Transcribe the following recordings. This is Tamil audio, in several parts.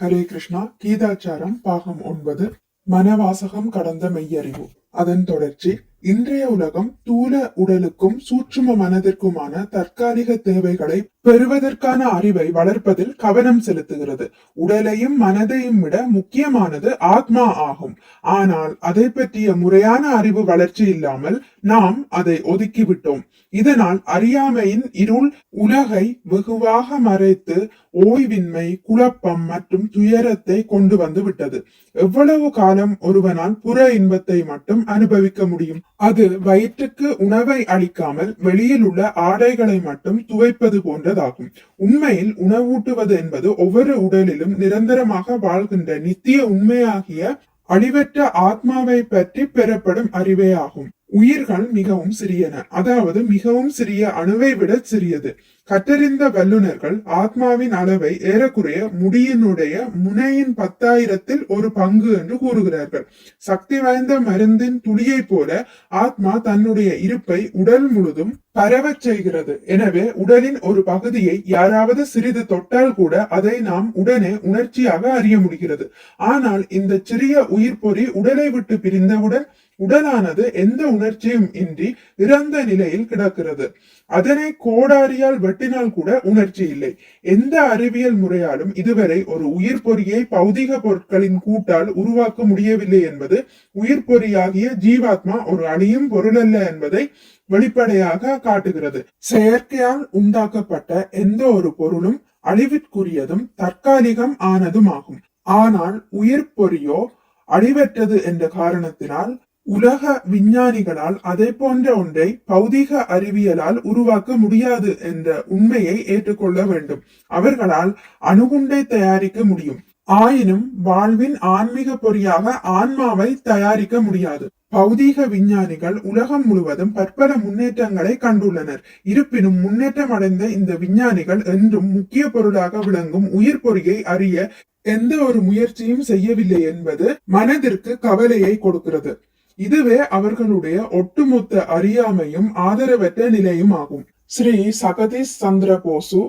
ஹரே கிருஷ்ணா. கீதாச்சாரம் பாகம் ஒன்பது. மனவாசகம் கடந்த மெய்யறிவு. அதன் தொடர்ச்சி இன்றைய உலகம் தூல உடலுக்கும் சூட்சும மனதிற்குமான தற்காலிக தேவைகளை பெறுவதற்கான அறிவை வளர்ப்பதில் கவனம் செலுத்துகிறது. உடலையும் மனதையும் விட முக்கியமானது ஆத்மா ஆகும். ஆனால் அதை பற்றிய முறையான அறிவு வளர்ச்சி இல்லாமல் நாம் அதை ஒதுக்கிவிட்டோம். இதனால் அறியாமையின் இருள் உலகை வெகுவாக மறைத்து ஓய்வின்மை குழப்பம் மற்றும் துயரத்தை கொண்டு வந்து விட்டது. எவ்வளவு காலம் ஒருவனால் புற இன்பத்தை மட்டும் அனுபவிக்க முடியும். அது வயிற்றுக்கு உணவை அளிக்காமல் வெளியில் உள்ள ஆடைகளை மட்டும் துவைப்பது போன்றதாகும். உண்மையில் உணவூட்டுவது என்பது ஒவ்வொரு உடலிலும் நிரந்தரமாக வாழ்கின்ற நித்திய உண்மையாகிய அழிவற்ற ஆத்மாவை பற்றி பெறப்படும் அறிவே ஆகும். உயிர்கள் மிகவும் சிறியன. அதாவது மிகவும் சிறிய அணுவை விட சிறியது. கற்றறிந்த வல்லுநர்கள் ஆத்மாவின் அளவை ஏறக்குறைய முடியினுடைய முனையின் பத்தாயிரத்தில் ஒரு பங்கு என்று கூறுகிறார்கள். சக்தி வாய்ந்த மருந்தின் துளியை போல ஆத்மா தன்னுடைய இருப்பை உடல் முழுதும் பரவச் செய்கிறது. எனவே உடலின் ஒரு பகுதியை யாராவது சிறிது தொட்டால் கூட அதை நாம் உடனே உணர்ச்சியாக அறிய முடிகிறது. ஆனால் இந்த சிறிய உயிர் பொறி உடலை விட்டு பிரிந்தவுடன் உடலானது எந்த உணர்ச்சியும் இன்றி இறந்த நிலையில் கிடக்கிறது. அதனை கோடாரியால் வெட்டினால் கூட உணர்ச்சி இல்லை. எந்த அறிவியல் முறையாலும் இதுவரை ஒரு உயிர் பொறியை பௌதிக பொருட்களின் கூட்டால் உருவாக்க முடியவில்லை என்பது உயிர் பொறியாகிய ஜீவாத்மா ஒரு அழியும் பொருளல்ல என்பதை வெளிப்படையாக காட்டுகிறது. செயற்கையால் உண்டாக்கப்பட்ட எந்த ஒரு பொருளும் அழிவிற்குரியதும் தற்காலிகம் ஆனதும் ஆகும் ஆனால் உயிர் பொறியோ அழிவற்றது என்ற காரணத்தினால் உலக விஞ்ஞானிகளால் அதை போன்ற ஒன்றை பௌதிக அறிவியலால் உருவாக்க முடியாது என்ற உண்மையை ஏற்றுக்கொள்ள வேண்டும். அவர்களால் அணுகுண்டை தயாரிக்க முடியும். ஆயினும் வாழ்வின் ஆன்மீக பொறியாக ஆன்மாவை தயாரிக்க முடியாது. பௌதீக விஞ்ஞானிகள் உலகம் முழுவதும் பற்பல முன்னேற்றங்களை கண்டுள்ளனர். இருப்பினும் முன்னேற்றம் அடைந்த இந்த விஞ்ஞானிகள் என்றும் முக்கிய பொருளாக விளங்கும் உயிர் பொறியை அறிய எந்த ஒரு முயற்சியும் செய்யவில்லை என்பது மனதிற்கு கவலையை கொடுக்கிறது. இதுவே அவர்களுடைய ஒட்டுமொத்த அறியாமையும் ஆதரவற்ற நிலையும் ஆகும் Shri Jagadish Chandra Bose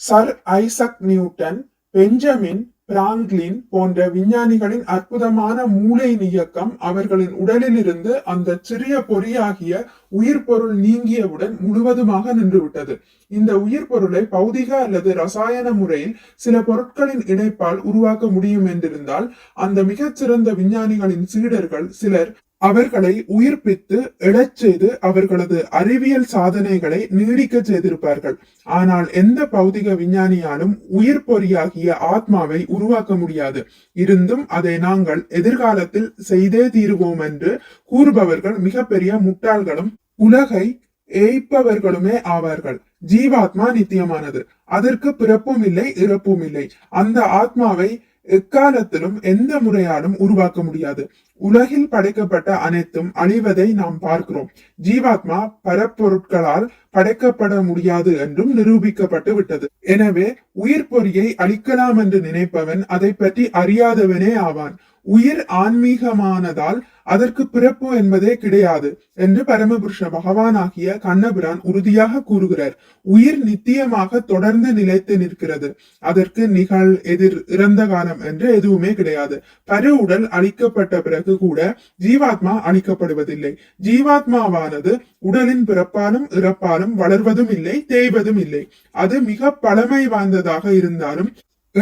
Sir Isaac Newton Benjamin Franklin போன்ற விஞ்ஞானிகளின் அற்புதமான மூளை இயக்கம் அவர்களின் உடலிலிருந்து அந்த சிறிய பொறியாகிய உயிர் பொருள் நீங்கியவுடன் முழுவதுமாக நின்றுவிட்டது. இந்த உயிர் பொருளை பௌதிக அல்லது ரசாயன முறையில் சில பொருட்களின் இணைப்பால் உருவாக்க முடியும் என்றிருந்தால் அந்த மிகச்சிறந்த விஞ்ஞானிகளின் சீடர்கள் சிலர் அவர்களை உயிர்ப்பித்து எழச் செய்து அவர்களது அறிவியல் சாதனைகளை நீடிக்க செய்திருப்பார்கள். ஆனால் எந்த பௌதிக விஞ்ஞானியாலும் உயிர் பொறியாகிய ஆத்மாவை உருவாக்க முடியாது. இருந்தும் அதை நாங்கள் எதிர்காலத்தில் செய்தே தீருவோம் என்று கூறுபவர்கள் மிகப்பெரிய முட்டாள்களும் உலகை ஏய்ப்பவர்களுமே ஆவார்கள். ஜீவாத்மா நித்தியமானது. அதற்கு பிறப்பும் இல்லை இறப்பும் இல்லை. அந்த ஆத்மாவை எக்காலத்திலும் எந்த முறையாலும் உருவாக்க முடியாது. உலகில் படைக்கப்பட்ட அனைத்தும் அழிவதை நாம் பார்க்கிறோம். ஜீவாத்மா பரப்பொருட்களால் படைக்கப்பட முடியாது என்றும் நிரூபிக்கப்பட்டு விட்டது. எனவே உயிர் பொறியை அழிக்கலாம் என்று நினைப்பவன் அதை பற்றி அறியாதவனே ஆவான். உயிர் ஆன்மீகமானதால் அதற்கு பிறப்பு என்பதே கிடையாது என்று பரமபுருஷ பகவானாகிய கண்ணபிரான் உறுதியாக கூறுகிறார். உயிர் நித்தியமாக தொடர்ந்து நிலைத்து நிற்கிறது. அதற்கு நிகழ் எதிர் இறந்த காலம் என்று எதுவுமே கிடையாது. பரு உடல் அழிக்கப்பட்ட பிறகு கூட ஜீவாத்மா அழிக்கப்படுவதில்லை. ஜீவாத்மாவானது உடலின் பிறப்பாலும் இறப்பாலும் வளர்வதும் இல்லை தேய்வதும் இல்லை. அது மிக பழமை வாய்ந்ததாக இருந்தாலும்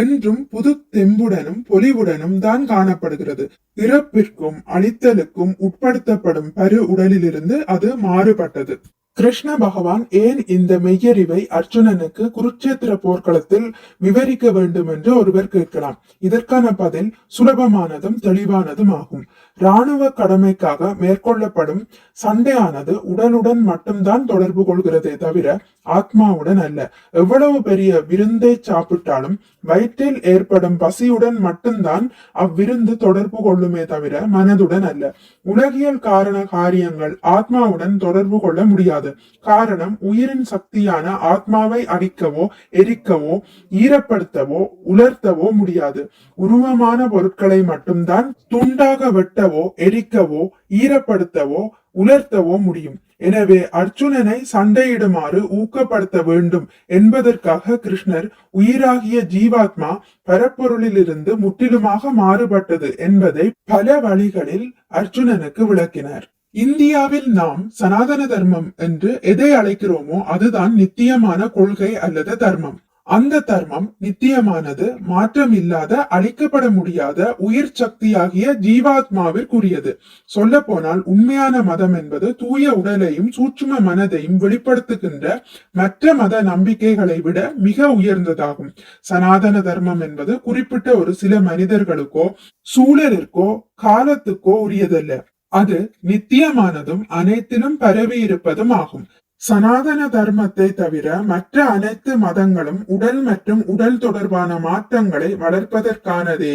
என்றும் புது தெம்புடனும் பொலிவுடனும் தான் காணப்படுகிறது. இறப்பிற்கும் அழித்தலுக்கும் உட்படுத்தப்படும் பரு உடலிலிருந்து அது மாறுபட்டது. கிருஷ்ண பகவான் ஏன் இந்த மெய்யறிவை அர்ஜுனனுக்கு குருட்சேத்திர போர்க்களத்தில் விவரிக்க வேண்டும் என்று ஒருவர் கேட்கலாம். இதற்கான பதில் சுலபமானதும் தெளிவானதும் ஆகும். இராணுவ கடமைக்காக மேற்கொள்ளப்படும் சண்டையானது உடனுடன் மட்டும்தான் தொடர்பு கொள்கிறதே தவிர ஆத்மாவுடன் அல்ல. எவ்வளவு பெரிய விருந்தை சாப்பிட்டாலும் வயிற்றில் ஏற்படும் பசியுடன் மட்டும்தான் அவ்விருந்து தொடர்பு கொள்ளுமே தவிர மனதுடன் அல்ல. உலகியல் காரண காரியங்கள் ஆத்மாவுடன் தொடர்பு கொள்ள முடியாது. காரணம் உயிரின் சக்தியான ஆத்மாவை அடிக்கவோ எரிக்கவோ ஈரப்படுத்தவோ உலர்த்தவோ முடியாது. உருவமான பொருட்களை மட்டும்தான் துண்டாக வெட்ட வெட்டவோ எரிக்கவோ ஈரப்படுத்தவோ உலர்த்தவோ முடியும். எனவே அர்ஜுனனை சண்டையிடுமாறு ஊக்கப்படுத்த வேண்டும் என்பதற்காக கிருஷ்ணர் உயிராகிய ஜீவாத்மா பரப்பொருளிலிருந்து முற்றிலுமாக மாறுபட்டது என்பதை பல வழிகளில் அர்ஜுனனுக்கு விளக்கினார். இந்தியாவில் நாம் சனாதன தர்மம் என்று எதை அழைக்கிறோமோ அதுதான் நித்தியமான கொள்கை அல்லது தர்மம். அந்த தர்மம் நித்தியமானது மாற்றம் இல்லாத அழிக்கப்பட முடியாத உயிர் சக்தியாகிய ஜீவாத்மாவிற்குரியது. சொல்ல போனால் உண்மையான மதம் என்பது தூய உடலையும் சூட்சும மனதையும் வெளிப்படுத்துகின்ற மற்ற மத நம்பிக்கைகளை விட மிக உயர்ந்ததாகும். சனாதன தர்மம் என்பது குறிப்பிட்ட ஒரு சில மனிதர்களுக்கோ சூழலிற்கோ காலத்துக்கோ உரியதல்ல. அது நித்தியமானதும் அனைத்திலும் பரவி இருப்பதும் ஆகும். சனாதன தர்மத்தை தவிர மற்ற அனைத்து மதங்களும் உடல் மற்றும் உடல் தொடர்பான மாற்றங்களை வளர்ப்பதற்கானதே.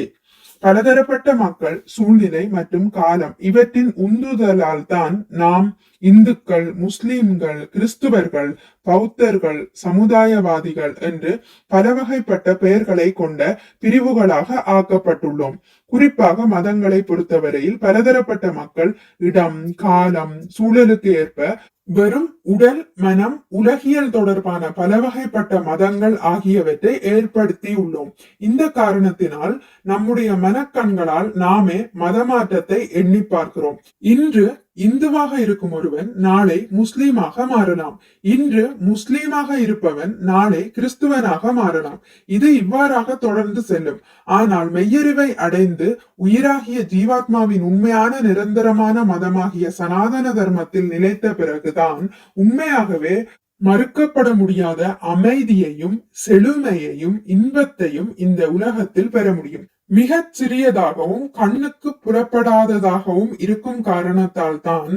பலதரப்பட்ட மக்கள் சூழ்நிலை மற்றும் காலம் இவற்றின் உந்துதலால் தான் நாம் இந்துக்கள் முஸ்லிம்கள் கிறிஸ்துவர்கள் பௌத்தர்கள் சமுதாயவாதிகள் என்று பலவகைப்பட்ட பெயர்களை கொண்ட பிரிவுகளாக ஆக்கப்பட்டுள்ளோம். குறிப்பாக மதங்களை பொறுத்தவரையில் பலதரப்பட்ட மக்கள் இடம் காலம் சூழலுக்கு ஏற்ப வெறும் உடல் மனம் உலகியல் தொடர்பான பலவகைப்பட்ட மதங்கள் ஆகியவற்றை ஏற்படுத்தி உள்ளோம். இந்த காரணத்தினால் நம்முடைய மனக்கண்களால் நாமே மதமாற்றத்தை எண்ணி பார்க்கிறோம். இன்று இந்துவாக இருக்கும் ஒருவன் நாளை முஸ்லீமாக மாறலாம். இன்று முஸ்லீமாக இருப்பவன் நாளை கிறிஸ்துவனாக மாறலாம். இது இவ்வாறாக தொடர்ந்து செல்லும். ஆனால் மெய்யறிவை அடைந்து உயிராகிய ஜீவாத்மாவின் உண்மையான நிரந்தரமான மதமாகிய சனாதன தர்மத்தில் நிலைத்த பிறகுதான் உண்மையாகவே மறுக்கப்பட முடியாத அமைதியையும் செழுமையையும் இன்பத்தையும் இந்த உலகத்தில் பெற முடியும். மிகச் சிறியதாகவும் கண்ணுக்கு புலப்படாததாகவும் இருக்கும் காரணத்தால் தான்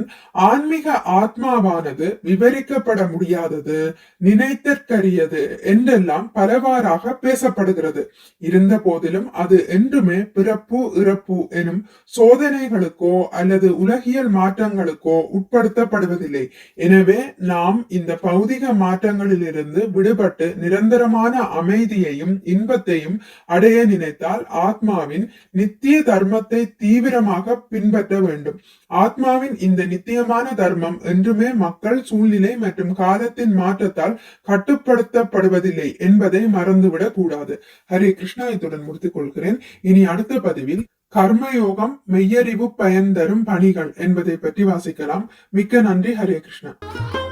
ஆன்மீக ஆத்மாவானது விவரிக்கப்பட முடியாதது நினைத்தற்கரியது என்றெல்லாம் பலவாறாக பேசப்படுகிறது. இருந்த போதிலும் அது என்றுமே பிறப்பு இறப்பு எனும் சோதனைகளுக்கோ அல்லது உலகியல் மாற்றங்களுக்கோ உட்படுத்தப்படுவதில்லை. எனவே நாம் இந்த பௌதிக மாற்றங்களிலிருந்து விடுபட்டு நிரந்தரமான அமைதியையும் இன்பத்தையும் அடைய நினைத்தால் ஆத்ம ஆத்மாவின் நித்திய தர்மத்தை தீவிரமாக பின்பற்ற வேண்டும். ஆத்மாவின் இந்த நித்தியமான தர்மம் என்றுமே மக்கள் சூழ்நிலை மற்றும் காலத்தின் மாற்றத்தால் கட்டுப்படுத்தப்படுவதில்லை என்பதை மறந்துவிடக் கூடாது. ஹரே கிருஷ்ணா இத்துடன் முடித்துக் கொள்கிறேன். இனி அடுத்த பதிவில் கர்மயோகம் மெய்யறிவு பயன் தரும் பணிகள் என்பதை பற்றி வாசிக்கலாம். மிக்க நன்றி ஹரே கிருஷ்ணா.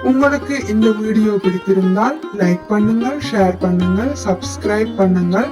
உங்களுக்கு இந்த வீடியோ பிடித்திருந்தால் லைக் பண்ணுங்கள் ஷேர் பண்ணுங்கள் சப்ஸ்கிரைப் பண்ணுங்கள்.